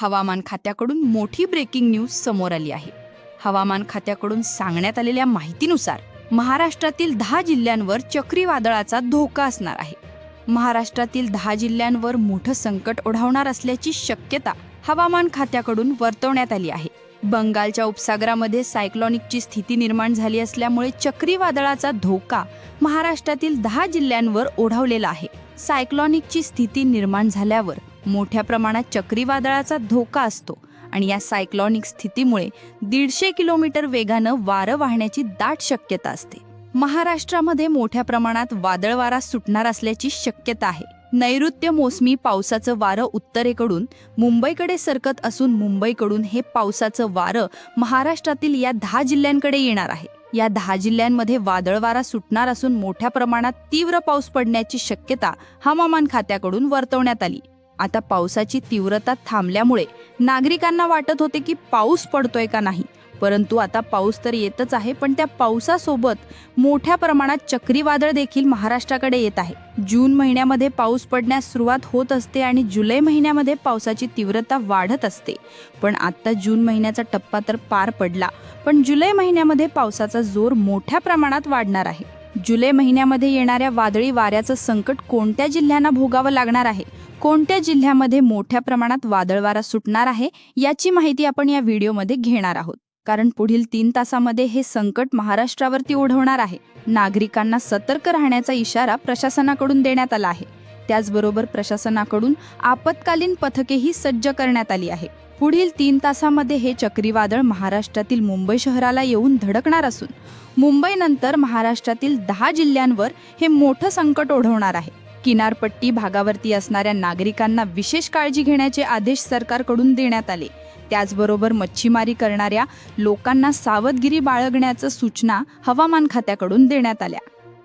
हवामान खात्याकडून मोठी ब्रेकिंग न्यूज समोर आली आहे. हवामान खात्याकडून सांगण्यात आलेल्या माहितीनुसार महाराष्ट्रातील दहा जिल्ह्यांवर चक्रीवादळाचा धोका असणार आहे. महाराष्ट्रातील दहा जिल्ह्यांवर मोठं संकट ओढावणार असल्याची शक्यता हवामान खात्याकडून वर्तवण्यात आली आहे. बंगालच्या उपसागरामध्ये सायक्लॉनिकची स्थिती निर्माण झाली असल्यामुळे चक्रीवादळाचा धोका महाराष्ट्रातील दहा जिल्ह्यांवर ओढावलेला आहे. सायक्लॉनिकची स्थिती निर्माण झाल्यावर मोठ्या प्रमाणात चक्रीवादळाचा धोका असतो आणि या सायक्लॉनिक स्थितीमुळे दीडशे किलोमीटर वेगानं वारं वाहण्याची दाट शक्यता असते. महाराष्ट्रामध्ये मोठ्या प्रमाणात वादळ वारा सुटणार असल्याची शक्यता आहे. नैऋत्य मोसमी पावसाचं वारं उत्तरेकडून मुंबईकडे सरकत असून मुंबईकडून हे पावसाचं वारं महाराष्ट्रातील या दहा जिल्ह्यांकडे येणार आहे. या दहा जिल्ह्यांमध्ये वादळ वारा सुटणार असून मोठ्या प्रमाणात तीव्र पाऊस पडण्याची शक्यता हवामान खात्याकडून वर्तवण्यात आली. आता पावसाची तीव्रता थांबल्यामुळे नागरिकांना वाटत होते की पाऊस पडतोय का नाही. परंतु आता पाऊस तर येतच आहे पण त्या पावसासोबत मोठ्या प्रमाणात चक्रीवादळ देखील महाराष्ट्राकडे येत आहे. जून महिन्यामध्ये पाऊस पडण्यास सुरुवात होत असते आणि जुलै महिन्यामध्ये पावसाची तीव्रता वाढत असते. पण आत्ता जून महिन्याचा टप्पा तर पार पडला पण जुलै महिन्यामध्ये पावसाचा जोर मोठ्या प्रमाणात वाढणार आहे. जुलै महिन्यामध्ये येणाऱ्या वादळी वाऱ्याचं संकट कोणत्या जिल्ह्यांना भोगावं लागणार आहे? कोणत्या जिल्ह्यामध्ये मोठ्या प्रमाणात वादळ वारा सुटणार आहे याची माहिती आपण या व्हिडिओमध्ये घेणार आहोत. कारण पुढील तीन तासामध्ये हे संकट महाराष्ट्रावरती ओढवणार आहे. नागरिकांना सतर्क राहण्याचा इशारा प्रशासनाकडून देण्यात आला आहे. त्याचबरोबर प्रशासनाकडून आपत्कालीन पथकेही सज्ज करण्यात आली आहे. पुढील तीन तासामध्ये हे चक्रीवादळ महाराष्ट्रातील मुंबई शहराला येऊन धडकणार असून मुंबईनंतर महाराष्ट्रातील दहा जिल्ह्यांवर हे मोठं संकट ओढवणार आहे. किनारपट्टी भागावरती असणाऱ्या नागरिकांना विशेष काळजी घेण्याचे आदेश सरकारकडून देण्यात आले. त्याचबरोबर मच्छीमारी करणाऱ्या लोकांना सावधगिरी बाळगण्याचं सूचना हवामान खात्याकडून देण्यात आल्या.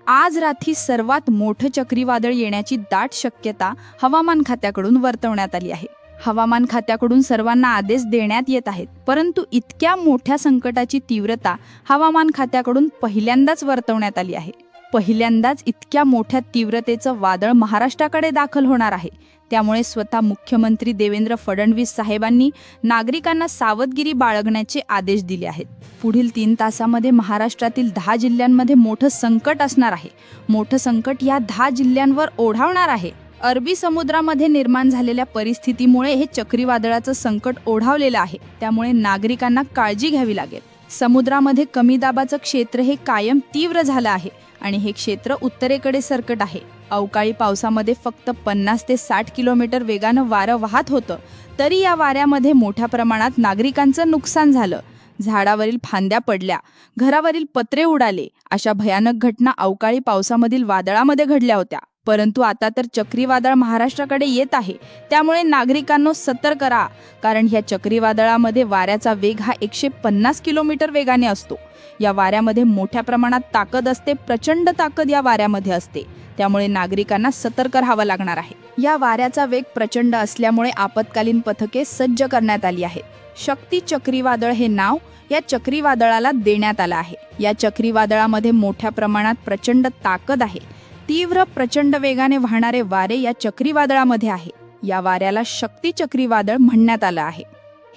आज रात्री सर्वात मोठं चक्रीवादळ येण्याची दाट शक्यता हवामान खात्याकडून वर्तवण्यात आली आहे. हवामान खात्याकडून सर्वांना आदेश देण्यात येत आहेत परंतु इतक्या मोठ्या संकटाची तीव्रता हवामान खात्याकडून पहिल्यांदाच वर्तवण्यात आली आहे. पहिल्यांदाच इतक्या मोठ्या तीव्रतेचं वादळ महाराष्ट्राकडे दाखल होणार आहे. त्यामुळे स्वतः मुख्यमंत्री देवेंद्र फडणवीस साहेबांनी नागरिकांना सावधगिरी बाळगण्याचे आदेश दिले आहेत. पुढील तीन तासामध्ये महाराष्ट्रातील दहा जिल्ह्यांमध्ये मोठं संकट असणार आहे. मोठं संकट या दहा जिल्ह्यांवर ओढावणार आहे. अरबी समुद्रामध्ये निर्माण झालेल्या परिस्थितीमुळे हे चक्रीवादळाचं संकट ओढावलेलं आहे. त्यामुळे नागरिकांना काळजी घ्यावी लागेल. समुद्रामध्ये कमी दाबाचं क्षेत्र हे कायम तीव्र झालं आहे. आणि हे क्षेत्र उत्तरेकडे सरकट आहे. अवकाळी पावसामध्ये फक्त पन्नास ते साठ किलोमीटर वेगानं वारं वाहत होतं. तरी या वाऱ्यामध्ये मोठ्या प्रमाणात नागरिकांचं नुकसान झालं. झाडावरील फांद्या पडल्या. घरावरील पत्रे उडाले. अशा भयानक घटना अवकाळी पावसामधील वादळामध्ये घडल्या होत्या. परंतु आता तर चक्रीवादळ महाराष्ट्राकडे येत आहे. त्यामुळे नागरिकांनो सतर्क राहा. कारण ह्या चक्रीवादळामध्ये वाऱ्याचा वेग हा एकशे पन्नास किलोमीटर वेगाने असतो. या वाऱ्यामध्ये मोठ्या प्रमाणात ताकद असते प्रचंड ताकद या वाऱ्यामध्ये असते. त्यामुळे नागरिकांना सतर्क राहावं लागणार आहे. या वाऱ्याचा वेग प्रचंड असल्यामुळे आपत्कालीन पथके सज्ज करण्यात आली आहेत. शक्ती चक्रीवादळ हे नाव या चक्रीवादळाला देण्यात आलं आहे. या चक्रीवादळामध्ये मोठ्या प्रमाणात प्रचंड ताकद आहे. तीव्र प्रचंड वेगाने वाहणारे वारे या चक्रीवादळामध्ये आहे. या वाऱ्याला शक्ती चक्रीवादळ म्हणण्यात आलं आहे.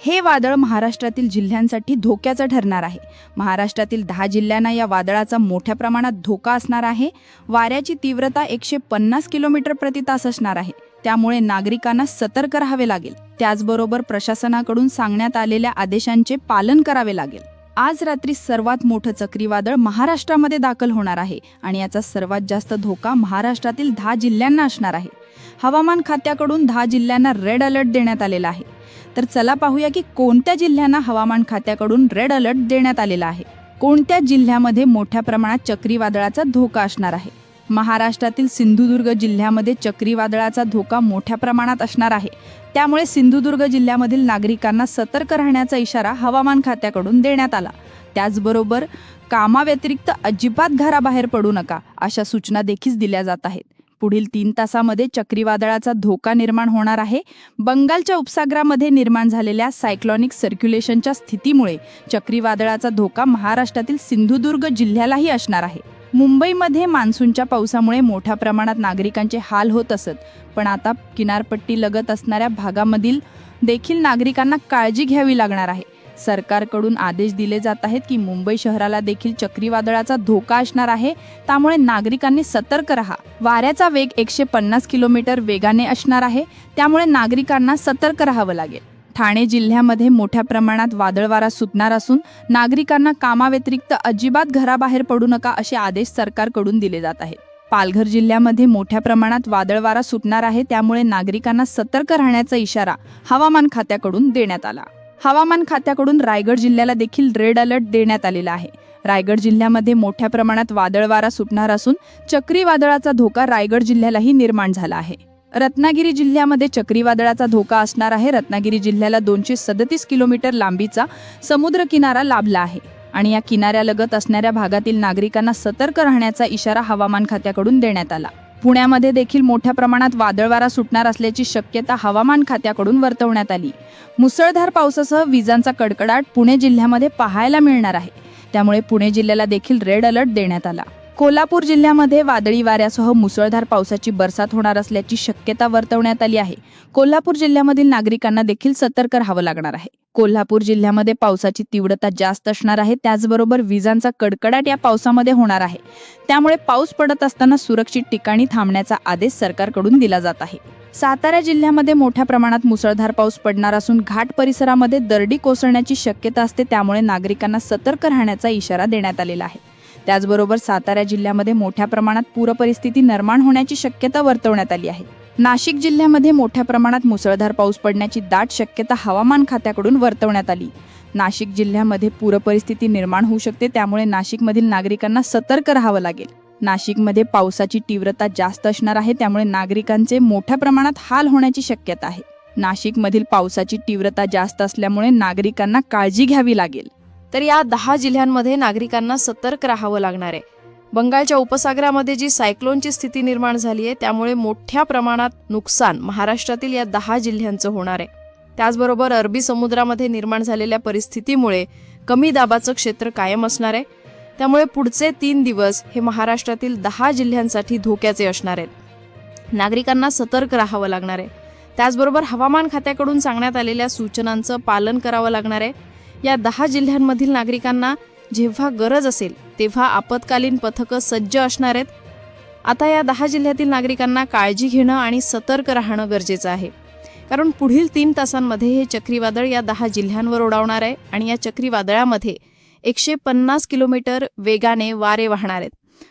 हे वादळ महाराष्ट्रातील जिल्ह्यांसाठी धोक्याचं ठरणार आहे. महाराष्ट्रातील दहा जिल्ह्यांना या वादळाचा मोठ्या प्रमाणात धोका असणार आहे. वाऱ्याची तीव्रता एकशे पन्नास किलोमीटर प्रति तास असणार आहे. त्यामुळे नागरिकांना सतर्क राहावे लागेल. त्याचबरोबर प्रशासनाकडून सांगण्यात आलेल्या आदेशांचे पालन करावे लागेल. आज रात्री सर्वात मोठं चक्रीवादळ महाराष्ट्रामध्ये दाखल होणार आहे आणि याचा सर्वात जास्त धोका महाराष्ट्रातील दहा जिल्ह्यांना असणार आहे. हवामान खात्याकडून दहा जिल्ह्यांना रेड अलर्ट देण्यात आलेला आहे. तर चला पाहूया की कोणत्या जिल्ह्यांना हवामान खात्याकडून रेड अलर्ट देण्यात आलेला आहे. कोणत्या जिल्ह्यामध्ये मोठ्या प्रमाणात चक्रीवादळाचा धोका असणार आहे? महाराष्ट्रातील सिंधुदुर्ग जिल्ह्यामध्ये चक्रीवादळाचा धोका मोठ्या प्रमाणात असणार आहे. त्यामुळे सिंधुदुर्ग जिल्ह्यामधील नागरिकांना सतर्क राहण्याचा इशारा हवामान खात्याकडून देण्यात आला. त्याचबरोबर कामाव्यतिरिक्त अजिबात घराबाहेर पडू नका अशा सूचना देखील दिल्या जात आहेत. पुढील तीन तासामध्ये चक्रीवादळाचा धोका निर्माण होणार आहे. बंगालच्या उपसागरामध्ये निर्माण झालेल्या सायक्लॉनिक सर्क्युलेशनच्या स्थितीमुळे चक्रीवादळाचा धोका महाराष्ट्रातील सिंधुदुर्ग जिल्ह्यालाही असणार आहे. मुंबईमध्ये मान्सूनच्या पावसामुळे मोठ्या प्रमाणात नागरिकांचे हाल होत असत. पण आता किनारपट्टी लगत असणाऱ्या भागामधील देखील नागरिकांना काळजी घ्यावी लागणार आहे. सरकारकडून आदेश दिले जात आहेत की मुंबई शहराला देखील चक्रीवादळाचा धोका असणार आहे. त्यामुळे नागरिकांनी सतर्क राहा. वाऱ्याचा वेग एकशे पन्नास किलोमीटर वेगाने असणार आहे. त्यामुळे नागरिकांना सतर्क राहावं लागेल. ठाणे जिल्ह्यामध्ये मोठ्या प्रमाणात वादळ वारा सुटणार असून नागरिकांना कामाव्यतिरिक्त अजिबात घराबाहेर पडू नका असे आदेश सरकारकडून दिले जात आहेत. पालघर जिल्ह्यामध्ये मोठ्या प्रमाणात वादळ वारा सुटणार आहे त्यामुळे नागरिकांना सतर्क राहण्याचा इशारा हवामान खात्याकडून देण्यात आला. हवामान खात्याकडून रायगड जिल्ह्याला देखील रेड अलर्ट देण्यात आलेला आहे. रायगड जिल्ह्यामध्ये मोठ्या प्रमाणात वादळ वारा सुटणार असून चक्रीवादळाचा धोका रायगड जिल्ह्यालाही निर्माण झाला आहे. रत्नागिरी जिल्ह्यामध्ये चक्रीवादळाचा धोका असणार आहे. रत्नागिरी जिल्ह्याला दोनशे सदतीस किलोमीटर लांबीचा समुद्र किनारा लाभला आहे आणि या किनाऱ्यालगत असणाऱ्या भागातील नागरिकांना सतर्क राहण्याचा इशारा हवामान खात्याकडून देण्यात आला. पुण्यामध्ये देखील मोठ्या प्रमाणात वादळवारा सुटणार असल्याची शक्यता हवामान खात्याकडून वर्तवण्यात आली. मुसळधार पावसासह विजांचा कडकडाट पुणे जिल्ह्यामध्ये पाहायला मिळणार आहे. त्यामुळे पुणे जिल्ह्याला देखील रेड अलर्ट देण्यात आला. कोल्हापूर जिल्ह्यामध्ये वादळी वाऱ्यासह मुसळधार पावसाची बरसात होणार असल्याची शक्यता वर्तवण्यात आली आहे. कोल्हापूर जिल्ह्यामधील नागरिकांना देखील सतर्क राहावं लागणार आहे. कोल्हापूर जिल्ह्यामध्ये पावसाची तीव्रता जास्त असणार आहे. त्याचबरोबर विजांचा कडकडाट या पावसामध्ये होणार आहे. त्यामुळे पाऊस पडत असताना सुरक्षित ठिकाणी थांबण्याचा आदेश सरकारकडून दिला जात आहे. सातारा जिल्ह्यामध्ये मोठ्या प्रमाणात मुसळधार पाऊस पडणार असून घाट परिसरामध्ये दरडी कोसळण्याची शक्यता असते. त्यामुळे नागरिकांना सतर्क राहण्याचा इशारा देण्यात आलेला आहे. त्याचबरोबर सातारा जिल्ह्यामध्ये मोठ्या प्रमाणात पूरपरिस्थिती निर्माण होण्याची शक्यता वर्तवण्यात आली आहे. नाशिक जिल्ह्यामध्ये मोठ्या प्रमाणात मुसळधार पाऊस पडण्याची दाट शक्यता हवामान खात्याकडून वर्तवण्यात आली. नाशिक जिल्ह्यामध्ये पूरपरिस्थिती निर्माण होऊ शकते त्यामुळे नाशिकमधील नागरिकांना सतर्क राहावं लागेल. नाशिकमध्ये पावसाची तीव्रता जास्त असणार आहे त्यामुळे नागरिकांचे मोठ्या प्रमाणात हाल होण्याची शक्यता आहे. नाशिकमधील पावसाची तीव्रता जास्त असल्यामुळे नागरिकांना काळजी घ्यावी लागेल. तर या दहा जिल्ह्यांमध्ये नागरिकांना सतर्क राहावं लागणार आहे. बंगालच्या उपसागरामध्ये जी सायक्लोनची स्थिती निर्माण झाली आहे त्यामुळे मोठ्या प्रमाणात नुकसान महाराष्ट्रातील या दहा जिल्ह्यांचं होणार आहे. त्याचबरोबर अरबी समुद्रामध्ये निर्माण झालेल्या परिस्थितीमुळे कमी दाबाचं क्षेत्र कायम असणार आहे. त्यामुळे पुढचे तीन दिवस हे महाराष्ट्रातील दहा जिल्ह्यांसाठी धोक्याचे असणार आहेत. नागरिकांना सतर्क राहावं लागणार आहे. त्याचबरोबर हवामान खात्याकडून सांगण्यात आलेल्या सूचनांचं पालन करावं लागणार आहे. या दहा जिल्ह्यांमधील नागरिकांना जेव्हा गरज असेल तेव्हा आपत्कालीन पथकं सज्ज असणार आहेत. आता या दहा जिल्ह्यातील नागरिकांना काळजी घेणं आणि सतर्क राहणं गरजेचं आहे. कारण पुढील तीन तासांमध्ये हे चक्रीवादळ या दहा जिल्ह्यांवर ओढावणार आहे आणि या चक्रीवादळामध्ये एकशे पन्नास किलोमीटर वेगाने वारे वाहणार आहेत.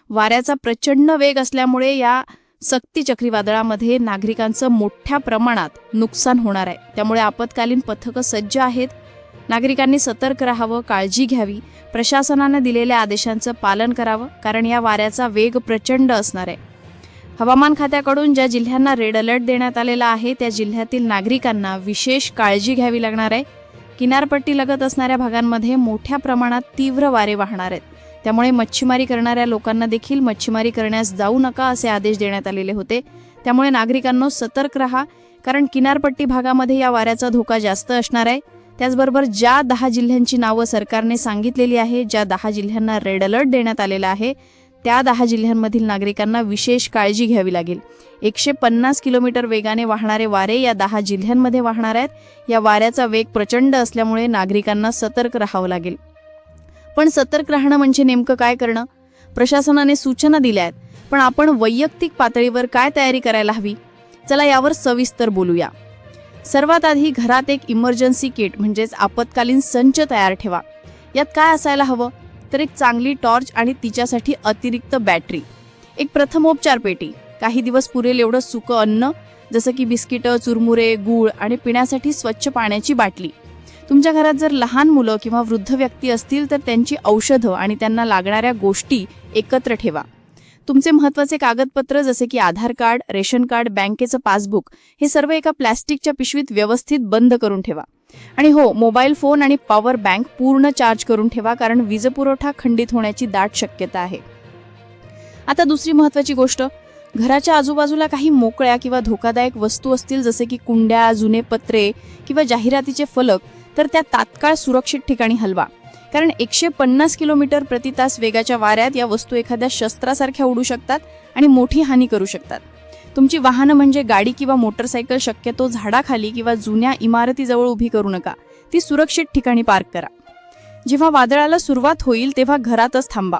वाऱ्याचा प्रचंड वेग असल्यामुळे या सक्ती चक्रीवादळामध्ये नागरिकांचं मोठ्या प्रमाणात नुकसान होणार आहे. त्यामुळे आपत्कालीन पथकं सज्ज आहेत. नागरिकांनी सतर्क राहावं काळजी घ्यावी. प्रशासनानं दिलेल्या आदेशांचं पालन करावं कारण या वाऱ्याचा वेग प्रचंड असणार आहे. हवामान खात्याकडून ज्या जिल्ह्यांना रेड अलर्ट देण्यात आलेला आहे त्या जिल्ह्यातील नागरिकांना विशेष काळजी घ्यावी लागणार आहे. किनारपट्टी लगत असणाऱ्या भागांमध्ये मोठ्या प्रमाणात तीव्र वारे वाहणार आहेत. त्यामुळे मच्छीमारी करणाऱ्या लोकांना देखील मच्छीमारी करण्यास जाऊ नका असे आदेश देण्यात आलेले होते. त्यामुळे नागरिकांनो सतर्क राहा कारण किनारपट्टी भागामध्ये या वाऱ्याचा धोका जास्त असणार आहे. त्याचबरोबर ज्या दहा जिल्ह्यांची नावं सरकारने सांगितलेली आहे ज्या दहा जिल्ह्यांना रेड अलर्ट देण्यात आलेला आहे त्या दहा जिल्ह्यांमधील नागरिकांना विशेष काळजी घ्यावी लागेल. एकशे पन्नास किलोमीटर वेगाने वाहणारे वारे या दहा जिल्ह्यांमध्ये वाहणार आहेत. या वाऱ्याचा वेग प्रचंड असल्यामुळे नागरिकांना सतर्क राहावं लागेल. पण सतर्क राहणं म्हणजे नेमकं काय करणं? प्रशासनाने सूचना दिल्या आहेत. पण आपण वैयक्तिक पातळीवर काय तयारी करायला हवी? चला यावर सविस्तर बोलूया. सर्वात आधी घरात एक इमर्जन्सी किट म्हणजेच आपत्कालीन संच तयार ठेवा. यात काय असायला हवं? तर एक चांगली टॉर्च आणि तिच्यासाठी अतिरिक्त बॅटरी. एक प्रथमोपचार पेटी. काही दिवस पुरेल एवढं सुकं अन्न जसं की बिस्किटं चुरमुरे गूळ आणि पिण्यासाठी स्वच्छ पाण्याची बाटली. तुमच्या घरात जर लहान मुलं किंवा वृद्ध व्यक्ती असतील तर त्यांची औषधं आणि त्यांना लागणाऱ्या गोष्टी एकत्र ठेवा. तुमचे महत्त्वाचे कागदपत्र जसे की आधार कार्ड रेशन कार्ड बँकेचं पासबुक हे सर्व एका प्लॅस्टिकच्या पिशवीत व्यवस्थित बंद करून ठेवा. आणि हो मोबाईल फोन आणि पॉवर बँक पूर्ण चार्ज करून ठेवा कारण वीजपुरवठा खंडित होण्याची दाट शक्यता आहे. आता दुसरी महत्त्वाची गोष्ट. घराच्या आजूबाजूला काही मोकळ्या किंवा धोकादायक वस्तू असतील जसे की कुंड्या जुने पत्रे किंवा जाहिरातीचे फलक तर त्या तात्काळ सुरक्षित ठिकाणी हलवा. कारण एकशे पन्नास किलोमीटर प्रति तास वेगाच्या वाऱ्यात या वस्तू एखाद्या शस्त्रासारख्या उडू शकतात आणि मोठी हानी करू शकतात. तुमची वाहनं म्हणजे गाडी किंवा मोटरसायकल शक्यतो झाडाखाली किंवा जुन्या इमारतीजवळ उभी करू नका. ती सुरक्षित ठिकाणी पार्क करा. जेव्हा वादळाला सुरुवात होईल तेव्हा घरातच थांबा.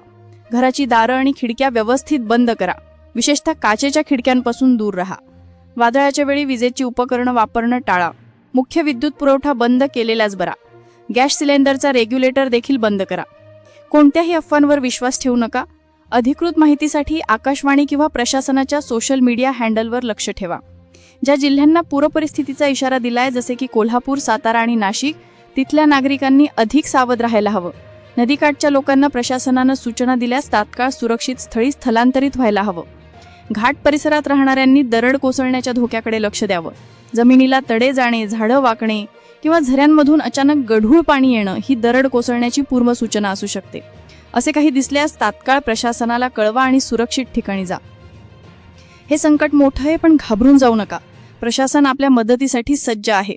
घराची दारं आणि खिडक्या व्यवस्थित बंद करा. विशेषतः काचेच्या खिडक्यांपासून दूर राहा. वादळाच्या वेळी विजेची उपकरणं वापरणं टाळा. मुख्य विद्युत पुरवठा बंद केलेलाच बरा. गॅस सिलेंडरचा रेग्युलेटर देखील बंद करा. कोणत्याही अफवांवर विश्वास ठेवू नका. अधिकृत माहितीसाठी आकाशवाणी किंवा प्रशासनाच्या सोशल मीडिया हँडलवर लक्ष ठेवा. ज्या जिल्ह्यांना पूरपरिस्थितीचा इशारा दिलाय जसे की कोल्हापूर सातारा आणि नाशिक तिथल्या नागरिकांनी अधिक सावध राहायला हवं. नदीकाठच्या लोकांना प्रशासनानं सूचना दिल्यास तात्काळ सुरक्षित स्थळी स्थलांतरित व्हायला हवं. घाट परिसरात राहणाऱ्यांनी दरड कोसळण्याच्या धोक्याकडे लक्ष द्यावं. जमिनीला तडे जाणे झाडं वाकणे किंवा झऱ्यांमधून अचानक गढूळ पाणी येणं ही दरड कोसळण्याची पूर्वसूचना असू शकते. असे काही दिसल्यास तात्काळ प्रशासनाला कळवा आणि सुरक्षित ठिकाणी जा. हे संकट मोठं आहे पण घाबरून जाऊ नका. प्रशासन आपल्या मदतीसाठी सज्ज आहे.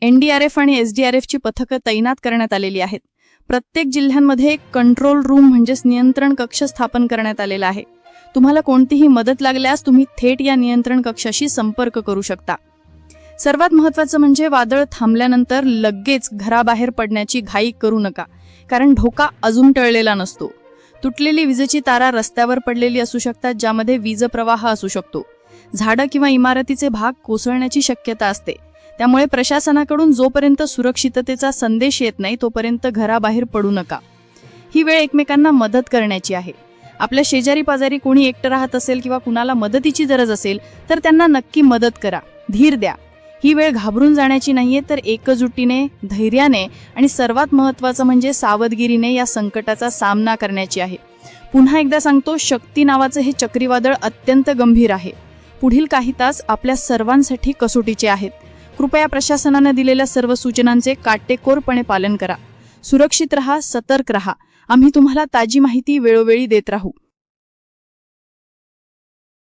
एनडीआरएफ आणि एसडीआरएफची पथकं तैनात करण्यात आलेली आहेत. प्रत्येक जिल्ह्यांमध्ये एक कंट्रोल रूम म्हणजेच नियंत्रण कक्ष स्थापन करण्यात आलेला आहे. तुम्हाला कोणतीही मदत लागल्यास तुम्ही थेट या नियंत्रण कक्षाशी संपर्क करू शकता. सर्वात महत्त्वाचं म्हणजे वादळ थांबल्यानंतर लगेच घराबाहेर पडण्याची घाई करू नका कारण धोका अजून टळलेला नसतो. तुटलेली विजेची तारा रस्त्यावर पडलेली असू शकतात ज्यामध्ये वीज प्रवाह असू शकतो. झाडं किंवा इमारतीचे भाग कोसळण्याची शक्यता असते. त्यामुळे प्रशासनाकडून जोपर्यंत सुरक्षिततेचा संदेश येत नाही तोपर्यंत घराबाहेर पडू नका. ही वेळ एकमेकांना मदत करण्याची आहे. आपल्या शेजारी पाजारी कोणी एकटं राहत असेल किंवा कुणाला मदतीची गरज असेल तर त्यांना नक्की मदत करा. धीर द्या. ही वेळ घाबरून जाण्याची नाहीये तर एकजुटीने धैर्याने आणि सर्वात महत्त्वाचं म्हणजे सावधगिरीने या संकटाचा सामना करण्याची आहे. पुन्हा एकदा सांगतो शक्ती नावाचं हे चक्रीवादळ अत्यंत गंभीर आहे. पुढील काही तास आपल्या सर्वांसाठी कसोटीचे आहेत. कृपया प्रशासनानं दिलेल्या सर्व सूचनांचे काटेकोरपणे पालन करा. सुरक्षित रहा सतर्क रहा. आम्ही तुम्हाला ताजी माहिती वेळोवेळी देत राहू.